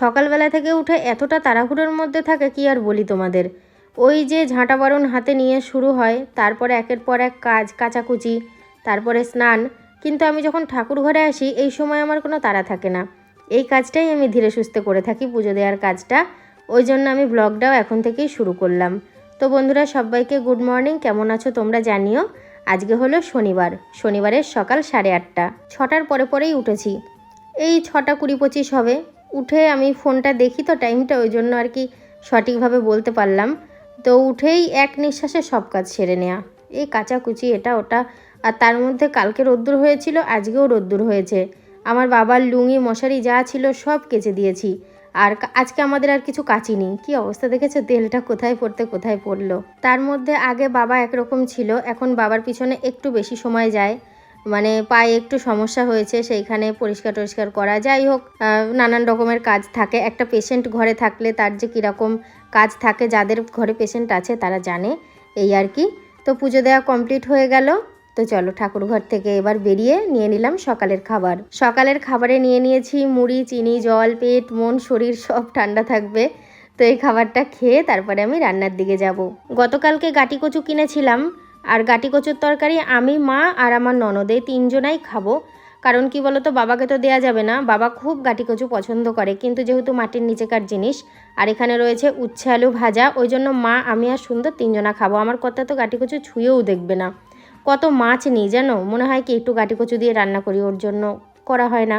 সকালবেলা থেকে উঠে এতটা তাড়াহুড়োর মধ্যে থাকে কি আর বলি তোমাদের। ওই যে ঝাঁটা বারণ হাতে নিয়ে শুরু হয়, তারপরে একের পর এক কাজ, কাচাকুচি, তারপরে স্নান। কিন্তু আমি যখন ঠাকুর ঘরে আসি, এই সময় আমার কোনো তাড়া থাকে না। এই কাজটাই আমি ধীরে সুস্থে করে থাকি পুজো দেওয়ার কাজটা। ওই জন্য আমি ব্লগটাও এখন থেকেই শুরু করলাম। তো বন্ধুরা, সবাইকে গুড মর্নিং, কেমন আছো তোমরা জানিও। আজকে হলো শনিবার, শনিবারের সকাল সাড়ে আটটা। ছটার পরে পরেই উঠেছি। এই ছটা কুড়ি পঁচিশ হবে। উঠে আমি ফোনটা দেখি তো টাইমটা, ওই জন্য আর কি সঠিকভাবে বলতে পারলাম। তো উঠেই এক নিঃশ্বাসে সব কাজ সেরে নেওয়া এই কাচাকুচি, এটা, ওটা, আর তার মধ্যে কালকে রোদ্দুর হয়েছিল, আজকেও রোদ্দুর হয়েছে। আমার বাবার লুঙি মশারি যা ছিল সব কেচে দিয়েছি। আর আজকে আমাদের আর কিছু কাচিনি কি অবস্থা দেখেছ? তেলটা কোথায় পড়তে, কোথায় পড়ল? তার মধ্যে আগে বাবা একরকম ছিল, এখন বাবার পিছনে একটু বেশি সময় যায়। মানে পায়ে একটু সমস্যা হয়েছে, সেইখানে পরিষ্কার টরিষ্কার করা। যাই হোক নানান রকমের কাজ থাকে। একটা পেশেন্ট ঘরে থাকলে তার যে কীরকম কাজ থাকে, যাদের ঘরে পেশেন্ট আছে তারা জানে এই আর কি। তো পুজো দেওয়া কমপ্লিট হয়ে গেল। তো চলো ঠাকুর ঘর থেকে এবার বেরিয়ে নিয়ে নিলাম সকালের খাবার। সকালের খাবারে নিয়ে নিয়েছি মুড়ি, চিনি, জল, পেট, মন, শরীর সব ঠান্ডা থাকবে। তো এই খাবারটা খেয়ে তারপরে আমি রান্নার দিকে যাব। গতকালকে গাটি কচু কিনেছিলাম। আর গাটি কচুর তরকারি আমি, মা আর আমার ননদ তিনজনাই খাব। কারণ কি বলতো, বাবাকে তো দেয়া যাবে না। বাবা খুব গাটি কচু পছন্দ করে, কিন্তু যেহেতু মাটির নিচেকার জিনিস, আর এখানে রয়েছে উচ্ছে আলু ভাজা, ওই জন্য মা, আমি আর সুন্দর তিনজনা খাব। আমার কথা তো গাটি কচু ছুঁয়েও দেখবে না। কত মাছ নিই জানো? মনে হয় কি একটু গাটি কচু দিয়ে রান্না করি, ওর জন্য করা হয় না।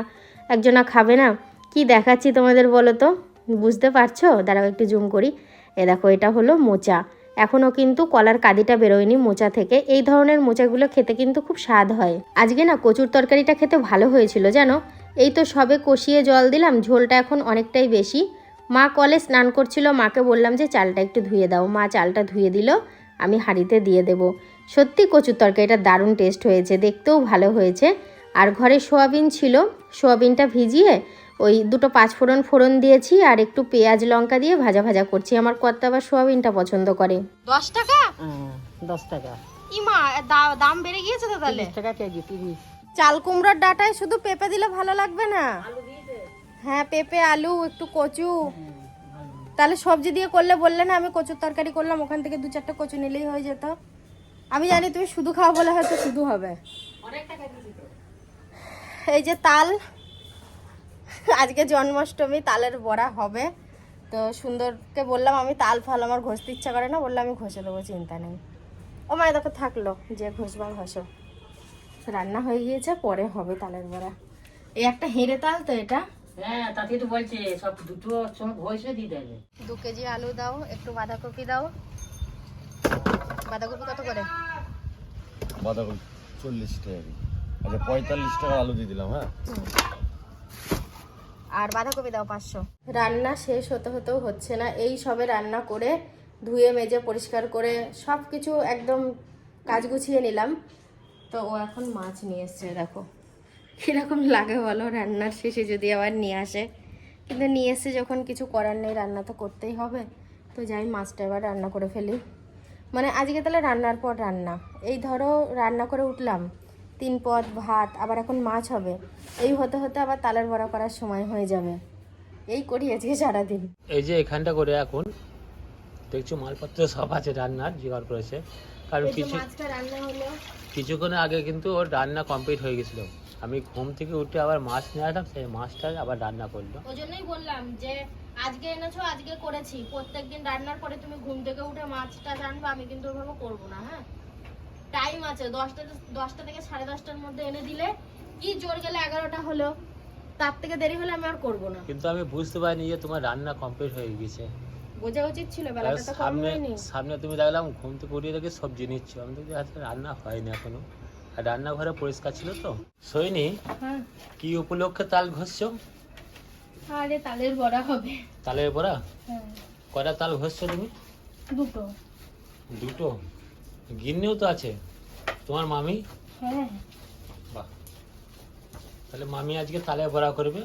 একজনা খাবে না। কি দেখাচ্ছি তোমাদের বলো তো? বুঝতে পারছ? দাঁড়াও একটু জুম করি। এ দেখো, এটা হলো মোচা। এখনও কিন্তু কলার কাদিটা বেরোয়নি মোচা থেকে। এই ধরনের মোচাগুলো খেতে কিন্তু খুব স্বাদ হয়। আজকে না কচুর তরকারিটা খেতে ভালো হয়েছিল, জানো? এই তো সবে কষিয়ে জল দিলাম, ঝোলটা এখন অনেকটাই বেশি। মা কলে স্নান করছিল, মাকে বললাম যে চালটা একটু ধুয়ে দাও। মা চালটা ধুয়ে দিল, আমি হাঁড়িতে দিয়ে দেব। সত্যি কচুর তরকারিটা দারুণ টেস্ট হয়েছে, দেখতেও ভালো হয়েছে। আর ঘরে সোয়াবিন ছিল, সোয়াবিনটা ভিজিয়ে ওই দুটো পাঁচ ফোড়ন ফোড়ন দিয়েছি আর একটু পেঁয়াজ লঙ্কা দিয়ে ভাজা ভাজা করছি। আমার কর্তা আবার সোয়াবিনটা পছন্দ করে। দশ টাকা? হ্যাঁ, দশ টাকা। ইমা দাম বেড়ে গিয়েছে তো তাহলে? টাকা কেজি তিরিশ। চাল কুমড়োর ডাটায় শুধু পেঁপে দিলে ভালো লাগবে না? হ্যাঁ পেঁপে আলু একটু কচু। তাহলে সবজি দিয়ে করলে বললে না আমি কচুর তরকারি করলাম ওখান থেকে দু চারটে কচু নিলেই হয়ে যেত। আমি জানি তুমি শুধু খাও বলে হয়তো শুধু হবে। এই যে তাল আজকে জন্মাষ্টমী তালের বড়া হবে। তো সুন্দরকে বললাম আমি তাল ফাল আমার ঘষতে ইচ্ছা করে না। বললাম আমি ঘষে দেবো চিন্তা নেই। ও মায়ের দেখো থাকল যে ঘষবা ঘষো। রান্না হয়ে গিয়েছে পরে হবে তালের বড়া। এই একটা হেঁড়ে তাল তো এটা। হ্যাঁ তাতে তো বলছে সব দুটো সঙ্গে ঘষে দিয়ে দেবে। দু কেজি আলু দাও একটু বাঁধাকপি দাও। বাঁধাকপি কত করে? বাঁধাকপি চল্লিশ টাকা আচ্ছা পঁয়তাল্লিশ টাকা আলু দিয়ে দিলাম হ্যাঁ? আর বাঁধাকপি দাও পাঁচশো। রান্না শেষ হতে হতেও হচ্ছে না। এই সবে রান্না করে ধুয়ে, মেজে, পরিষ্কার করে সব কিছু একদম কাজ গুছিয়ে নিলাম। তো ও এখন মাছ নিয়ে এসছে দেখো। কীরকম লাগে বলো, রান্নার শেষে যদি আবার নিয়ে আসে। কিন্তু নিয়ে এসে যখন কিছু করার নেই, রান্না তো করতেই হবে। তো যাই, মাছটা এবার রান্না করে ফেলি। মানে আজকে তাহলে রান্নার পর রান্না। এই ধরো রান্না করে উঠলাম। তিন পদ ভাত আবার এখন মাছ হবে। এই হতে হতে আবার তালের বড়া করার সময় হয়ে যাবে। এই করি আজকে সারাদিন। এই যে এখানটা করে এখন দেখছ মালপত্র সব আছে রান্নার জোগাড় করেছে। কারণ কিছু মাছটা রান্না হলো। কিছুক্ষণ আগে কিন্তু ওর রান্না কমপ্লিট হয়ে গেছিল। আমি ঘুম থেকে উঠে আবার মাছ নিয়ে আসলাম সেই মাছটা আবার রান্না করল। ওই জন্যই বললাম যে আজকে এনেছো আজকে করেছি। প্রত্যেকদিন রান্নার পরে তুমি ঘুম থেকে উঠে মাছটা জানবে আমি কিন্তু ওভাবে করব না হ্যাঁ? টাইম আছে দশটা দশটা থেকে সাড়ে দশটার মধ্যে এনে দিলে কি জোর গেলে এগারোটা হলো তার থেকে দেরি হলে আমি আর করব না। কিন্তু আমি বুঝতে পারিনি যে তোমার রান্না কমপ্লিট হয়ে গেছে। বোঝা উচিত ছিল বেলাটা তো কম সামনে হয়নি। সামনে তুমি দেখলাম ঘুম থেকে উঠিয়ে দেখে সবজি নিচ্ছ আমি দেখি আজকে রান্না হয়নি এখনও। আর রান্নাঘরে পরিষ্কার ছিল তো। সইনি হ্যাঁ। কি উপলক্ষে তাল ঘষছো? আরে তালের বড়া হবে। তালের পরা হ্যাঁ। কয়টা তাল ঘষছো তুমি? দুটো। দুটো? গিন্নিও তো আছে। তোমার মামি? হ্যাঁ। বাহ। তাহলে মামি আজকে তালে বড়া করবে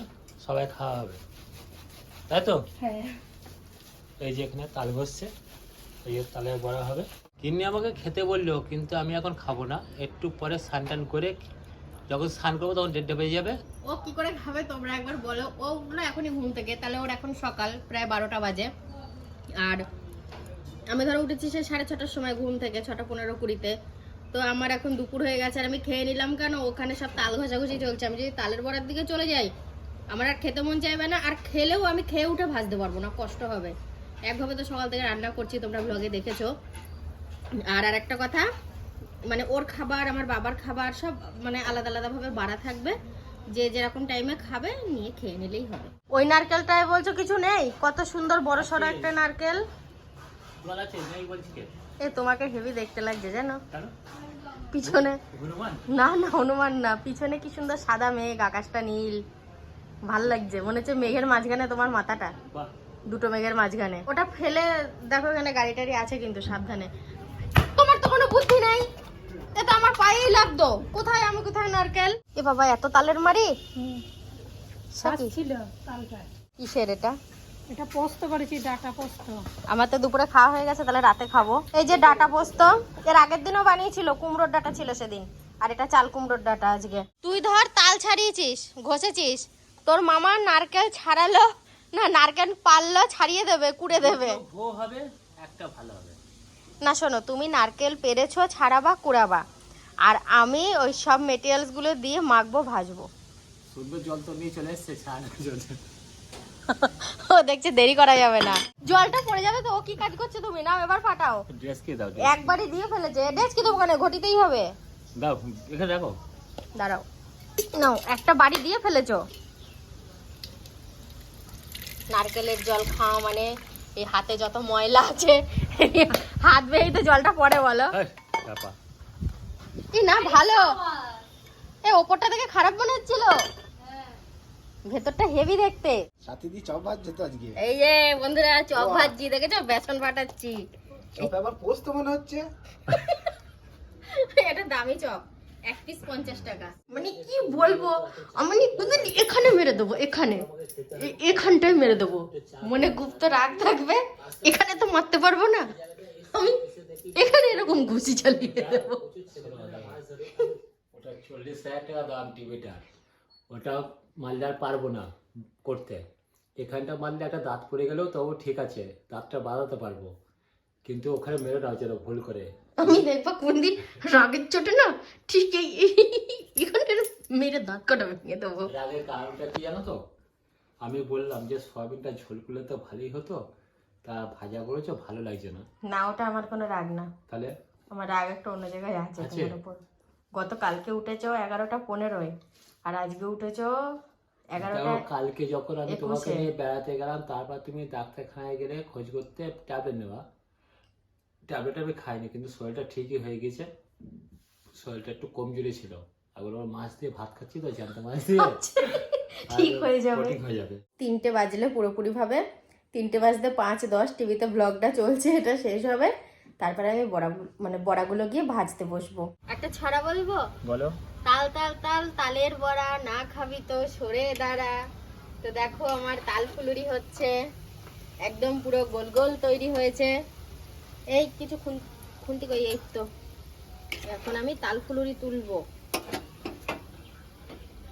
সবাই খাওয়া হবে। তাই তো? হ্যাঁ। এই যে এখানে তাল ঘষছে এই তালে বড়া হবে। গিন্নি আমাকে খেতে বলল কিন্তু আমি এখন খাব না। একটু পরে স্নান টান করে যখন স্নান করব তখন দেড়টা বেজে যাবে। ও কি করে খাবে তোমরা একবার বলো। ও না এখনই ঘুম থেকে তাহলে ওর এখন সকাল প্রায় বারোটা বাজে। আর আমি ধরো উঠেছি সে সাড়ে ছটার সময় ঘুম থেকে ছটা পনেরো কুড়িতে। তো আমার এখন দুপুর হয়ে গেছে আর আমি খেয়ে নিলাম কেন? ওখানে সব তাল ঘষাঘষি চলছে। আমি যদি তালের বড়ার দিকে চলে যাই আমার আর খেতে মন চাইবে না। আর খেলেও আমি খেয়ে উঠে ভাজতে পারব না কষ্ট হবে। একভাবে তো সকাল থেকে রান্না করছি তোমরা ব্লগে দেখেছ। আর আর একটা কথা মানে ওর খাবার আমার বাবার খাবার সব মানে আলাদা আলাদাভাবে বাড়া থাকবে। যে যেরকম টাইমে খাবে নিয়ে খেয়ে নিলেই হবে। ওই নারকেলটায় বলছো কিছু নেই? কত সুন্দর বড় সড়ো একটা নারকেল জল আছে নেই বলছি কে এ তোমাকে হেভি দেখতে লাগছে জানো? পিছনে না না হনুমান না। পিছনে কি সুন্দর সাদা মেঘ আকাশটা নীল। ভালো লাগছে মনে হচ্ছে মেঘের মাঝখানে তোমার মাথাটা। দুটো মেঘের মাঝখানে। ওটা ফেলে দেখো এখানে গাড়ি টাড়ি আছে কিন্তু সাবধানে। তোমার তো কোনো বুদ্ধি নাই। এ তো আমার পায়েই লাগতো। কোথায় আমি কোথায় নারকেল? এ বাবা এত তালের মারি? ছিল তালটা কিসের এটা? এটা পোস্ত করেছি ডাটা পোস্ত। আমার তো দুপুরে খাওয়া হয়ে গেছে তাহলে রাতে খাব। এই যে ডাটা পোস্ত এর আগের দিনও বানিয়েছিল কুমড়োর ডাটা ছিল সেদিন। আর এটা চাল কুমড়োর ডাটা আজকে। তুই ধর তাল ছাড়িয়েছিস ঘষেছিস। তোর মামা নারকেল ছাড়ালো না নারকেল পারল ছাড়িয়ে দেবে কুড়ে দেবে। হবে একটা ভালো হবে। না শোনো তুমি নারকেল পেরেছ ছাড়াবা কুড়াবা। আর আমি ওই সব মেটেরিয়ালসগুলো দিয়ে মাখবো ভাজবো। সুন্দর জল তো নিয়ে চলে এসছে ছাড়। জল ও দেখছে দেরি করা যাবে না। জলটা পড়ে যাবে তো ও কি কাজ করছ তুমি? নাও এবার ফাটাও। ড্রেস কে দাও একবারই দিয়ে ফেলেছে। ডেস্ক কি দেবো ঘটিতেই হবে। দাও এখানে রাখো দাঁড়াও। নাও একটা বাড়ি দিয়ে ফেলেছো। নারকেলের জল খাওয়া মানে এই হাতে যত ময়লা আছে হাত বেয়েই তো জলটা পড়ে বলো। এই, না ভালো। এ ওপরটা দেখে খারাপ মনে হচ্ছিল। ভেতরটা হেভি দেখতে। সাথে দিয়ে চপ ভাজছে তো আজকে। এই যে বন্ধুরা চপ ভাজছি দেখেছ? বেসন ফাটাচ্ছি। চপ আবার পোস্ত মনে হচ্ছে? এটা দামি চপ এক পিস পঞ্চাশ টাকা। মানে কি বলব? আমি তোদের এখানে মেরে দেবো এখানে। এখানটায় মেরে দেবো। মনে গুপ্ত রাগ থাকবে? এখানে তো মারতে পারব না। আমি এখানে এরকম ঘুষি চালিয়ে দেবো। ওটা চল্লিশ হাজার টাকা দাম টিভিটা ওটা মারলে আর পারব না করতে। এখানটা মারলে একটা দাঁত পড়ে গেলেও তবু ঠিক আছে দাঁতটা বাঁধাতে পারব। কিন্তু ওখানে মেরে দাও যেন ভুল করে। আমি দেখবা কোনদিন রাগের চোটে না ঠিক এখানটা মেরে দাঁত কাটা ভেঙে দেবো। রাগের কারণটা কি জানো তো? আমি বললাম যে সয়াবিনটা ঝোল করলে তো ভালোই হতো তা ভাজা করেছ ভালো লাগছে না। না ওটা আমার কোনো রাগ না। তাহলে? আমার রাগ একটা অন্য জায়গায় আছে? তোমার উপর। গতকালকে উঠেছো এগারোটা পনেরোয়। আর আজকে উঠেছো এগারোটা কালকে যখন আমি তোমাকে নিয়ে বেড়াতে গেলাম তারপর তুমি ডাক্তারখানায় গেলে খোঁজ করতে ট্যাবলেট নেওয়া। ট্যাবলেট আমি খাইনি কিন্তু শরীরটা ঠিকই হয়ে গেছে। শরীরটা একটু কমজোরি ছিল। আবার ওর মাছ দিয়ে ভাত খাচ্ছি তো জ্যান্ত মাছ দিয়ে। আচ্ছা, ঠিক হয়ে যাবে। ঠিক হয়ে যাবে। তিনটে বাজলে পুরোপুরি ভাবে তিনটে বাজতে পাঁচ দশ টিভিতে ব্লগটা চলছে এটা শেষ হবে। তারপরে আমি বড়া মানে বড়াগুলো গিয়ে ভাজতে বসবো। একটা ছড়া বলব? বলো। তাল তাল তাল তালের বড়া না খাবি তো সরে দাঁড়া। তো দেখো আমার তাল ফুলুরি হচ্ছে একদম পুরো গোল গোল তৈরি হয়েছে। এই কিছু খুন- খুন্তি কই এই তো। এখন আমি তাল ফুলুরি তুলবো।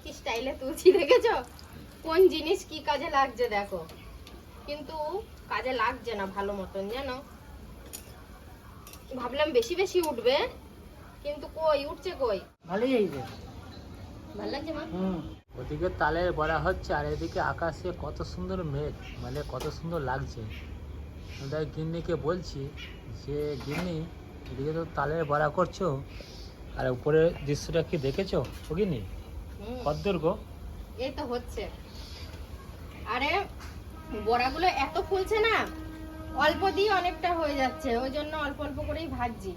কি স্টাইলে তুলছি দেখেছ? কোন জিনিস কি কাজে লাগছে দেখো। কিন্তু কাজে লাগছে না ভালো মতন জানো? ভাবলাম বেশি বেশি উঠবে কিন্তু কই উঠছে কই? ভালোই হয়েছে। ভালো লাগছে মা? হুম। ওদিকে তালের বড়া হচ্ছে আর এদিকে আকাশে কত সুন্দর মেঘ মানে কত সুন্দর লাগছে। তাই গিন্নিকে বলছি যে গিন্নি এদিকে তো তালের বড়া করছ আর উপরের দৃশ্যটা কি দেখেছ ও গিন্নি? কদ্দূর গো। এই তো হচ্ছে। আরে বড়াগুলো এত ফুলছে না অল্প দিয়ে অনেকটা হয়ে যাচ্ছে ওই জন্য অল্প অল্প করেই ভাজছি।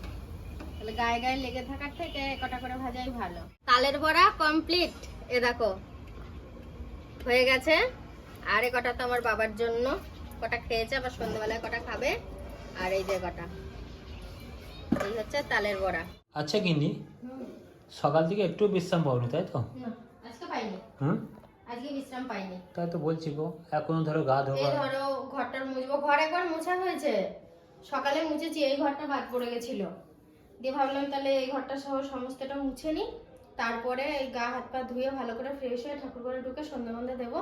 তাহলে গায়ে গায়ে লেগে থাকার থেকে কটা করে ভাজাই ভালো। তালের বড়া কমপ্লিট এ দেখো হয়ে গেছে। আর এ কটা তো আমার বাবার জন্য। কটা খেয়েছে আবার সন্ধ্যেবেলায় কটা খাবে। আর এই যে কটা। এই হচ্ছে তালের বড়া। আচ্ছা গিন্নি সকাল থেকে একটু বিশ্রাম পাওনি তাই তো? না আজকে পাইনি। হুম? আজকে বিশ্রাম পাইনি। তাই তো বলছি গো এখনও ধরো গা এই ধরো ঘরটার মুছবো ঘর একবার মোছা হয়েছে। সকালে মুছেছি এই ঘরটা বাদ পড়ে গেছিল। দিয়ে ভাবলাম তাহলে এই ঘরটা সহ সমস্তটা মুছে নি। তারপরে এই গা হাত পা ধুয়ে ভালো করে ফ্রেশ হয়ে ঠাকুর ঘরে ঢুকে সন্ধ্যে মধ্যে দেবো।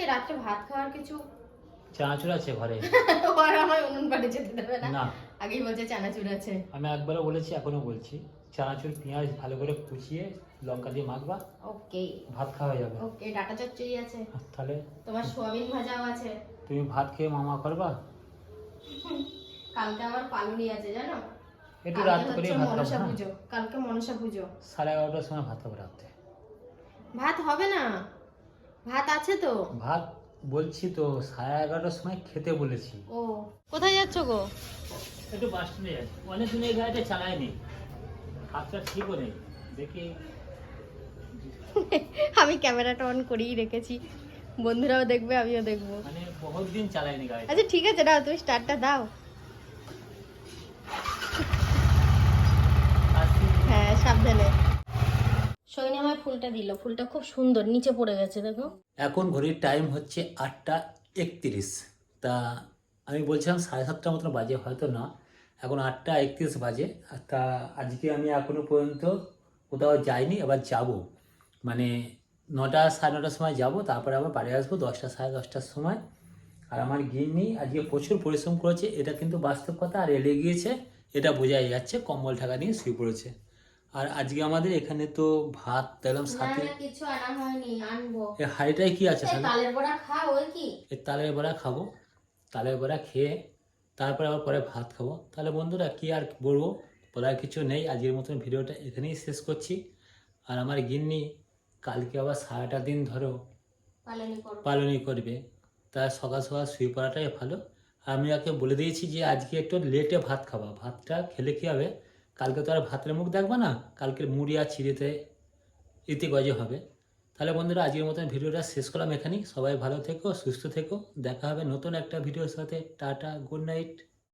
এই রাত্রে ভাত খাওয়ার কিছু চানাচুর আছে ঘরে? আর আমার উনুন পাড়ে যেতে দেবে না। আগেই বলছে চানাচুর আছে। আমি একবারও বলেছি এখনও বলছি। চানাচুর পেঁয়াজ ভালো করে কুচিয়ে লঙ্কা দিয়ে মাখবা। ওকে। ভাত খাওয়া যাবে। ওকে ডাটা চচ্চড়ি আছে। তাহলে তোমার সোয়াবিন ভাজাও আছে। তুমি ভাত খেয়ে মামা করবা? কালকে আমার পালুনি আছে জানো? একটু রাত করে ভাত খাব মনসা হ্যাঁ? পুজো। কালকে মনসা পুজো। সাড়ে এগারোটার সময় ভাত খাব রাত্রে। ভাত হবে না? ভাত আছে তো? ভাত বলছি তো সাড়ে এগারোটার সময় খেতে বলেছি। ও কোথায় যাচ্ছ গো? একটু বাস স্ট্যান্ডে যাচ্ছি। অনেক দিন এই গাড়িটা চালায়নি। হাতটা ঠিকও নেই। দেখি। আমি ক্যামেরাটা অন করেই রেখেছি। বন্ধুরাও দেখবে আমিও দেখব। মানে বহুত দিন চালায়নি গাড়িটা। আচ্ছা ঠিক আছে দাও তুমি স্টার্টটা দাও। হ্যাঁ সাবধানে। সৈনী আমার ফুলটা দিল। ফুলটা খুব সুন্দর নিচে পড়ে গেছে দেখো। এখন ঘড়ির টাইম হচ্ছে আটটা একত্রিশ। তা আমি বলছিলাম সাড়ে সাতটার মতন বাজে হয়তো না। এখন আটটা একত্রিশ বাজে। আর তা আজকে আমি এখনও পর্যন্ত কোথাও যাইনি এবার যাব। মানে নটা সাড়ে নটার সময় যাব তারপরে আবার বাড়ি আসব দশটা সাড়ে দশটার সময়। আর আমার গিন্নি আজকে প্রচুর পরিশ্রম করেছে এটা কিন্তু বাস্তব কথা আর এলে গিয়েছে এটা বোঝাই যাচ্ছে কম্বল ঢাকা নিয়ে শুয়ে পড়েছে। আর আজকে আমাদের এখানে তো ভাত দেখলাম সাথে না কিছু আনা হয়নি আনব। এই হাঁড়িটায় কি আছে এই তাহলে তালের বড়া খাও কি? এই তালের বড়া খাব। তালের বড়া খেয়ে তারপরে আবার পরে ভাত খাব। তাহলে বন্ধুরা কি আর বলব? বলার কিছু নেই। আজকের মতন ভিডিওটা এখানেই শেষ করছি। আর আমার গিন্নি কালকে আবার সারাটা দিন ধরো পালনই করবে। তা সকাল সকাল শুয়ে পড়াটাই ভালো। আর আমি ওকে বলে দিয়েছি যে আজকে একটু লেটে ভাত খাবা। ভাতটা খেলে কী হবে? কালকে তো আর ভাতের মুখ দেখবা না? কালকে মুড়ি আর চিড়েতে ইতি গজে হবে। তাহলে বন্ধুরা, আজকের মতন ভিডিওটা শেষ করলাম এখানেই। সবাই ভালো থেকো, সুস্থ থেকো। দেখা হবে নতুন একটা ভিডিওর সাথে। Tata, good night.